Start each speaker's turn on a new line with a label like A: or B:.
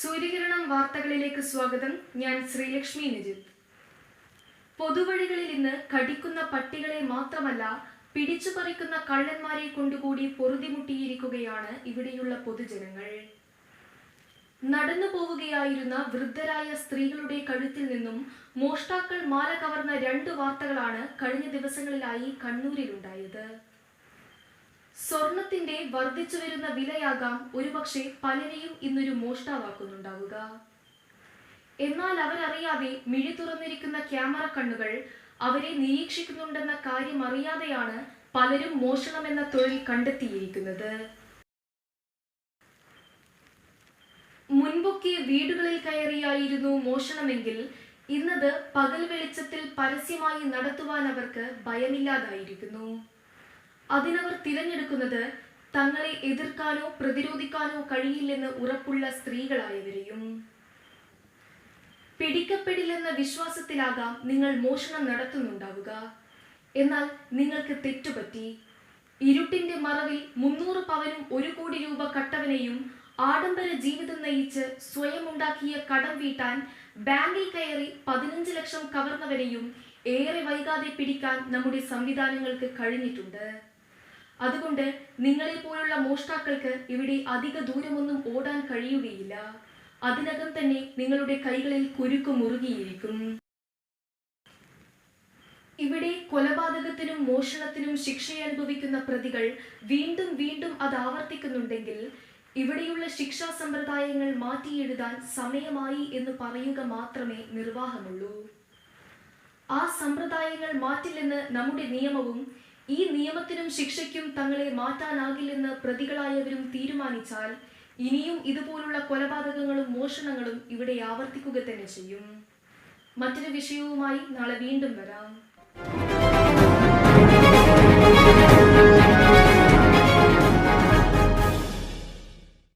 A: സൂര്യകിരണം വാർത്തകളിലേക്ക് സ്വാഗതം. ഞാൻ ശ്രീലക്ഷ്മി നിജിത്ത് പൊതുവഴികളിൽ ഇന്ന് കടിക്കുന്ന പട്ടികളെ മാത്രമല്ല പിടിച്ചു പറിക്കുന്ന കള്ളന്മാരെ കൊണ്ടുകൂടി പൊറുതിമുട്ടിയിരിക്കുകയാണ് ഇവിടെയുള്ള പൊതുജനങ്ങൾ. നടന്നു പോവുകയായിരുന്ന വൃദ്ധരായ സ്ത്രീകളുടെ കഴുത്തിൽ നിന്നും മോഷ്ടാക്കൾ മാല കവർന്ന രണ്ട് വാർത്തകളാണ് കഴിഞ്ഞ ദിവസങ്ങളിലായി കണ്ണൂരിലുണ്ടായത്. സ്വർണത്തിന്റെ വർദ്ധിച്ചു വരുന്ന വിലയാകാം ഒരുപക്ഷെ പലരെയും ഇന്നൊരു മോഷ്ടാവാക്കുന്നുണ്ടാവുക. എന്നാൽ അവരറിയാതെ മിഴി തുറന്നിരിക്കുന്ന ക്യാമറ കണ്ണുകൾ അവരെ നിരീക്ഷിക്കുന്നുണ്ടെന്ന കാര്യം അറിയാതെയാണ് പലരും മോഷണമെന്ന തൊഴിൽ കണ്ടെത്തിയിരിക്കുന്നത്. മുൻപൊക്കെ വീടുകളിൽ കയറിയായിരുന്നു മോഷണമെങ്കിൽ ഇന്നത് പകൽ വെളിച്ചത്തിൽ പരസ്യമായി നടത്തുവാൻ അവർക്ക് ഭയമില്ലാതായിരിക്കുന്നു. അതിനവർ തിരഞ്ഞെടുക്കുന്നത് തങ്ങളെ എതിർക്കാനോ പ്രതിരോധിക്കാനോ കഴിയില്ലെന്ന് ഉറപ്പുള്ള സ്ത്രീകളായവരെയും. പിടിക്കപ്പെടില്ലെന്ന വിശ്വാസത്തിലാകാം നിങ്ങൾ മോഷണം നടത്തുന്നുണ്ടാവുക. എന്നാൽ നിങ്ങൾക്ക് തെറ്റുപറ്റി. ഇരുട്ടിന്റെ മറവിൽ മുന്നൂറ് പവനും ഒരു കോടി രൂപ കട്ടവനെയും ആഡംബര ജീവിതം നയിച്ച് സ്വയം ഉണ്ടാക്കിയ കടം വീട്ടാൻ ബാങ്കിൽ കയറി പതിനഞ്ച് ലക്ഷം കവർന്നവരെയും ഏറെ വൈകാതെ പിടിക്കാൻ നമ്മുടെ സംവിധാനങ്ങൾക്ക് കഴിഞ്ഞിട്ടുണ്ട്. അതുകൊണ്ട് നിങ്ങളെ പോലുള്ള മോഷ്ടാക്കൾക്ക് ഇവിടെ അധിക ദൂരമൊന്നും ഓടാൻ കഴിയുകയില്ല. അതിനകം തന്നെ നിങ്ങളുടെ കൈകളിൽ കുരുക്ക് മുറുകിയിരിക്കും. ഇവിടെ കൊലപാതകത്തിനും മോഷണത്തിനും ശിക്ഷയനുഭവിക്കുന്ന പ്രതികൾ വീണ്ടും വീണ്ടും അത് ആവർത്തിക്കുന്നുണ്ടെങ്കിൽ ഇവിടെയുള്ള ശിക്ഷാ സമ്പ്രദായങ്ങൾ മാറ്റിയെഴുതാൻ സമയമായി എന്ന് പറയുക മാത്രമേ നിർവാഹമുള്ളൂ. ആ സമ്പ്രദായങ്ങൾ മാറ്റില്ലെന്ന് നമ്മുടെ നിയമവും ഈ നിയമത്തിനും ശിക്ഷയ്ക്കും തങ്ങളെ മാറ്റാനാകില്ലെന്ന് പ്രതികളായവരും തീരുമാനിച്ചാൽ ഇനിയും ഇതുപോലുള്ള കൊലപാതകങ്ങളും മോഷണങ്ങളും ഇവിടെ ആവർത്തിക്കുക തന്നെ ചെയ്യും. മറ്റൊരു വിഷയവുമായി നാളെ വീണ്ടും വരാം.